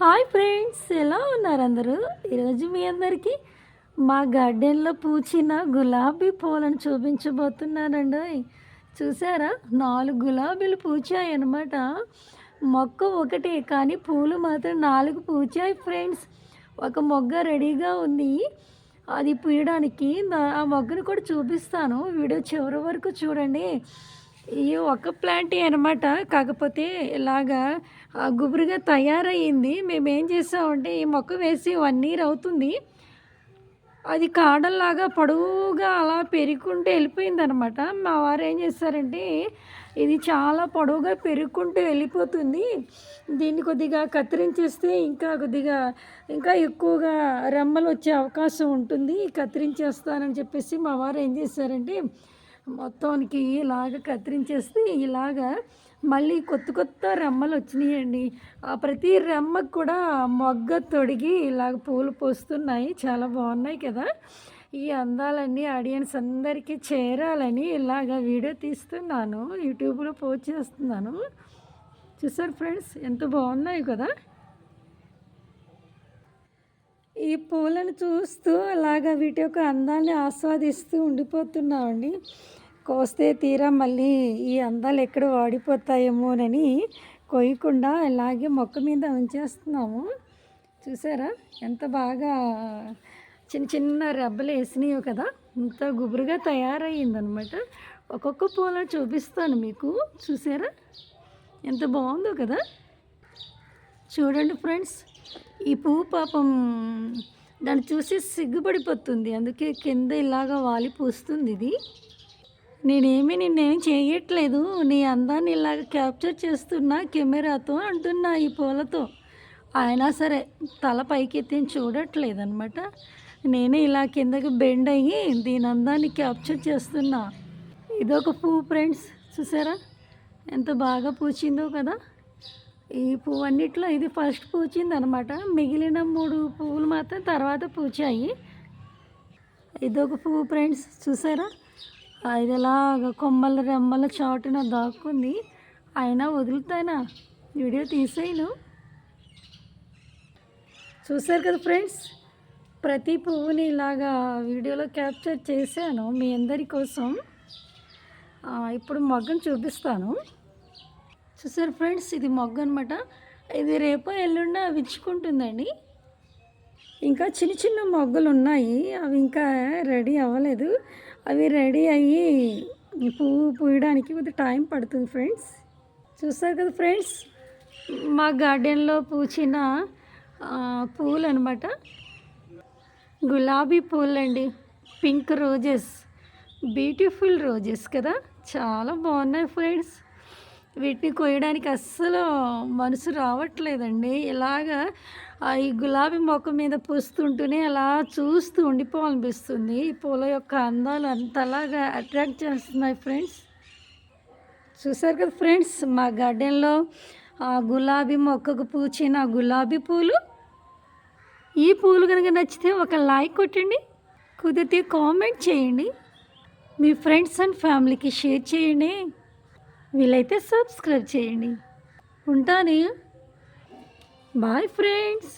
Hi friends ఎలా ఉన్నారు అందరూ? ఈరోజు మీ అందరికీ మా గార్డెన్లో పూచిన గులాబీ పూలను చూపించబోతున్నానండి చూసారా? నాలుగు గులాబీలు పూచాయి అనమాట మొక్క ఒకటే కానీ పూలు మాత్రం నాలుగు పూచాయి ఫ్రెండ్స్. ఒక మొగ్గ రెడీగా ఉంది. అది పూయడానికి ఆ మొగ్గను కూడా చూపిస్తాను. వీడియో చివరి వరకు చూడండి. ఈ ఒక ప్లాంట్ అనమాట కాకపోతే ఇలాగా గుబురుగా తయారయ్యింది. మేము ఏం చేసామంటే ఈ మొక్క వేసి వన్ ఇయర్ అవుతుంది. అది కాడల్లాగా పొడవుగా అలా పెరుగుకుంటూ వెళ్ళిపోయింది అనమాట మా వారు ఏం చేస్తారంటే ఇది చాలా పొడవుగా పెరుగుకుంటూ వెళ్ళిపోతుంది. దీన్ని కొద్దిగా కత్తిరించేస్తే ఇంకా కొద్దిగా ఇంకా ఎక్కువగా రెమ్మలు వచ్చే అవకాశం ఉంటుంది. కత్తిరించేస్తానని చెప్పేసి మా వారు ఏం చేస్తారంటే మొత్తానికి ఇలాగ కత్తిరించేస్తే ఇలాగా మళ్ళీ కొత్త కొత్త రెమ్మలు వచ్చినాయండి. ఆ ప్రతి రెమ్మకు కూడా మొగ్గ తొడిగి ఇలాగ పూలు పోస్తున్నాయి. చాలా బాగున్నాయి కదా. ఈ అందాలన్నీ ఆడియన్స్ అందరికీ చేరాలని ఇలాగ వీడియో తీస్తున్నాను. యూట్యూబ్లో పోస్ట్ చేస్తున్నాను. చూసారు ఫ్రెండ్స్ ఎంత బాగున్నాయి కదా. ఈ పూలను చూస్తూ అలాగా వీటి యొక్క అందాన్ని ఆస్వాదిస్తూ ఉండిపోతున్నామండి. కోస్తే తీరా మళ్ళీ ఈ అందాలు ఎక్కడ వాడిపోతాయేమోనని కొయ్యకుండా ఇలాగే మొక్క మీద ఉంచేస్తున్నాము. చూసారా? ఎంత బాగా చిన్న చిన్న రెబ్బలు వేసినాయి కదా? ఇంత గుబురుగా తయారయ్యిందనమాట ఒక్కొక్క పూలను చూపిస్తాను మీకు. చూసారా? ఎంత బాగుందో కదా? చూడండి ఫ్రెండ్స్. ఈ పువ్వు పాపం దాన్ని చూసి సిగ్గుపడిపోతుంది. అందుకే కింద ఇలాగా వాలి పూస్తుంది ఇది. నేనేమి నిన్నేం చేయట్లేదు. నీ అందాన్ని ఇలాగ క్యాప్చర్ చేస్తున్నా కెమెరాతో అంటున్నా ఈ పూలతో. అయినా సరే తల పైకి చూడట్లేదు అనమాట నేనే ఇలా కిందకి బెండ్ అయ్యి దీని అందాన్ని క్యాప్చర్ చేస్తున్నా. ఇదొక పువ్వు ఫ్రెండ్స్. చూసారా? ఎంత బాగా పూచిందో కదా? ఈ పువ్వు అన్నిట్లో ఇది ఫస్ట్ పూచింది అనమాట మిగిలిన మూడు పువ్వులు మాత్రం తర్వాత పూచాయి. ఇదొక పువ్వు ఫ్రెండ్స్ చూసారా? ఇది ఎలాగ కొమ్మల రెమ్మల చాటున దాక్కుంది. అయినా వదులుతానా? వీడియో తీసేయను. చూసారు కదా ఫ్రెండ్స్? ప్రతి పువ్వుని ఇలాగా వీడియోలో క్యాప్చర్ చేశాను మీ అందరి కోసం. ఇప్పుడు మగ్గం చూపిస్తాను. చూసారు ఫ్రెండ్స్ ఇది మొగ్గ అనమాట ఇది రేపు ఎల్లుండ విచ్చుకుంటుందండి ఇంకా చిన్న చిన్న మొగ్గలు ఉన్నాయి అవి ఇంకా రెడీ అవ్వలేదు. అవి రెడీ అయ్యి పువ్వు పూయడానికి కొద్దిగా టైం పడుతుంది ఫ్రెండ్స్. చూస్తారు కదా ఫ్రెండ్స్ మా గార్డెన్లో పూచిన ఆ, పువ్వులు అనమాట గులాబీ పూలండి. Pink roses. బ్యూటిఫుల్ రోజెస్ కదా. చాలా బాగున్నాయి ఫ్రెండ్స్. వీటిని కొయ్యడానికి అస్సలు మనసు రావట్లేదండి. ఇలాగా ఈ గులాబీ మొక్క మీద పూస్తుంటూనే అలా చూస్తూ ఉండిపోవాలనిపిస్తుంది. ఈ పూల యొక్క అందాలు అంతలాగా అట్రాక్ట్ చేస్తున్నాయి ఫ్రెండ్స్. చూసారు కదా ఫ్రెండ్స్ మా గార్డెన్లో ఆ గులాబీ మొక్కకు పూచిన గులాబీ పూలు. ఈ పూలు కనుక నచ్చితే ఒక లైక్ కొట్టండి కుదిరితే కామెంట్ చేయండి. మీ ఫ్రెండ్స్ అండ్ ఫ్యామిలీకి షేర్ చేయండి. వీలైతే సబ్స్క్రైబ్ చేయండి. ఉంటాను. Bye friends.